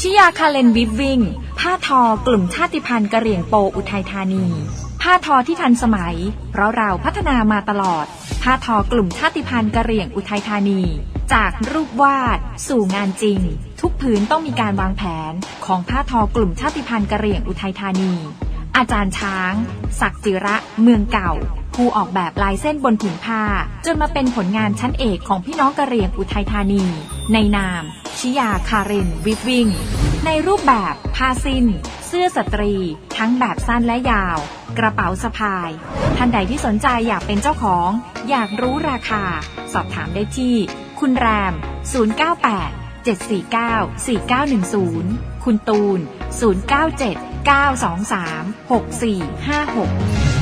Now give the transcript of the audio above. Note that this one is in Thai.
ชิยาคาเลนวิฟวิ่ง ผ้าทอกลุ่มชาติพันธุ์กะเหรี่ยงโปอุทัยธานี ผ้าทอที่ทันสมัย เพราะเราพัฒนามาตลอด ผ้าทอกลุ่มชาติพันธุ์กะเหรี่ยงอุทัยธานี จากรูปวาด สู่งานจริง ทุกผืนต้องมีการวางแผนของผ้าทอกลุ่มชาติพันธุ์กะเหรี่ยงอุทัยธานี อาจารย์ช้าง ศักดิ์จิระเมืองเก่าผู้ออกแบบลายเส้นบนผืนผ้า จนมาเป็นผลงานชั้นเอกของพี่น้องกะเหรี่ยงอุทัยธานี ในนาม ชิยาคาเรนวิฟวิ่ง ในรูปแบบผ้าสิ้น เสื้อสตรี ทั้งแบบสั้นและยาว กระเป๋าสะพาย ท่านใดที่สนใจอยากเป็นเจ้าของ อยากรู้ราคา สอบถามได้ที่ คุณแรม 098 749 4910 คุณตูน 097 923 6456